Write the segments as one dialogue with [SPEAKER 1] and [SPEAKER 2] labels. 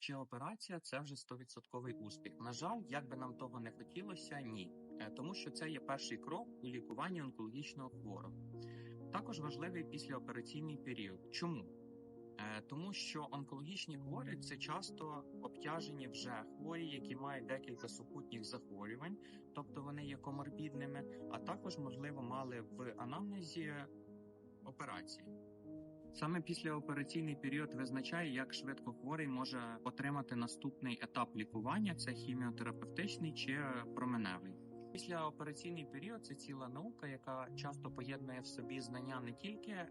[SPEAKER 1] Чи операція це вже 100% успіх? На жаль, як би нам того не хотілося, ні. Е, Тому що це є перший крок у лікуванні онкологічного хворого. Також важливий післяопераційний період. Чому? Е, Тому що онкологічні хворі це часто обтяжені вже хворі, які мають декілька супутніх захворювань, тобто вони є коморбідними, а також, можливо, мали в анамнезі операції. Саме післяопераційний період визначає, як швидко хворий може отримати наступний етап лікування: це хіміотерапевтичний чи променевий. Післяопераційний період це ціла наука, яка часто поєднує в собі знання не тільки е,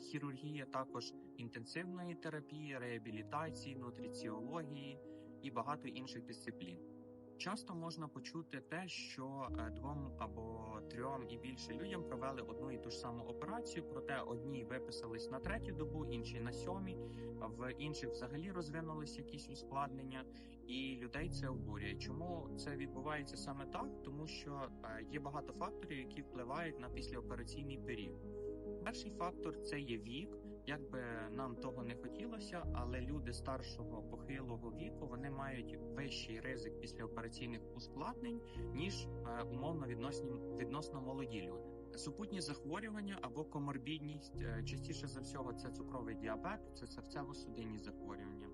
[SPEAKER 1] хірургії, також інтенсивної терапії, реабілітації, нутриціології і багато інших дисциплін. Часто можна почути те, що е, двом або трьом і більше людям провели одну і ту ж саму операцію, проте одні виписались на третю добу, інші на сьомій, в інших взагалі розвинулись якісь ускладнення, і людей це обурює. Чому це відбувається саме так? Тому що е, є багато факторів, які впливають на післяопераційний період. Перший фактор це є вік. Як би нам того не хотілося, але люди старшого похилого віку вони мають вищий ризик післяопераційних ускладнень ніж е, умовно відносні відносно молоді люди. Супутні захворювання або коморбідність е, частіше за всього це цукровий діабет, це серцево-судинні захворювання.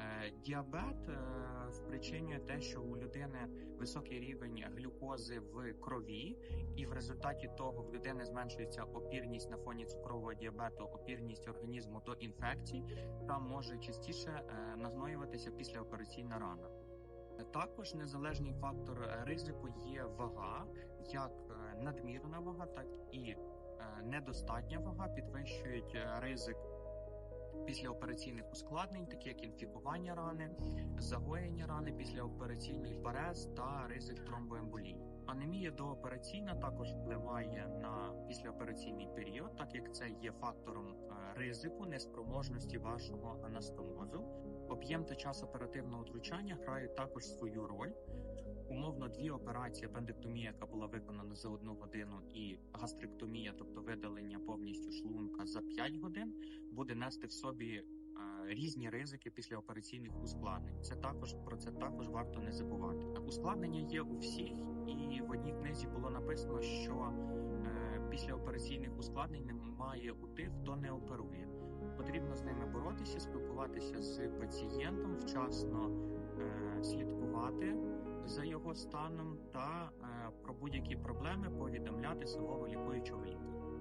[SPEAKER 1] Е, Діабет е, спричинює те, що у людини високий рівень глюкози в крові, і в результаті того в людини зменшується опірність на фоні цукрового діабету, опірність організму до інфекцій, та може частіше е, нагноюватися післяопераційна рана. Також незалежний фактор ризику є вага, як надмірна вага, так і недостатня вага підвищують ризик післяопераційних ускладнень, такі як інфікування рани, загоєння рани, післяопераційний парез та ризик тромбоемболії. Анемія доопераційна також впливає на післяопераційний період, так як це є фактором е, ризику неспроможності вашого анастомозу. Об'єм та час оперативного втручання грають також свою роль. Умовно, дві операції апендектомія, яка була виконана за одну годину, і гастректомія, тобто видалення повністю шлунка за 5 годин, буде нести в собі е, різні ризики післяопераційних ускладнень. Це також про це також варто не забувати. Ускладнення є у всіх, і в одній книзі було написано, що е, післяопераційних ускладнень немає у тих, хто не оперує. Потрібно з ними боротися, спілкуватися з пацієнтом, вчасно е, слідкувати за його станом та е, про будь-які проблеми повідомляти свого лікуючого лікаря.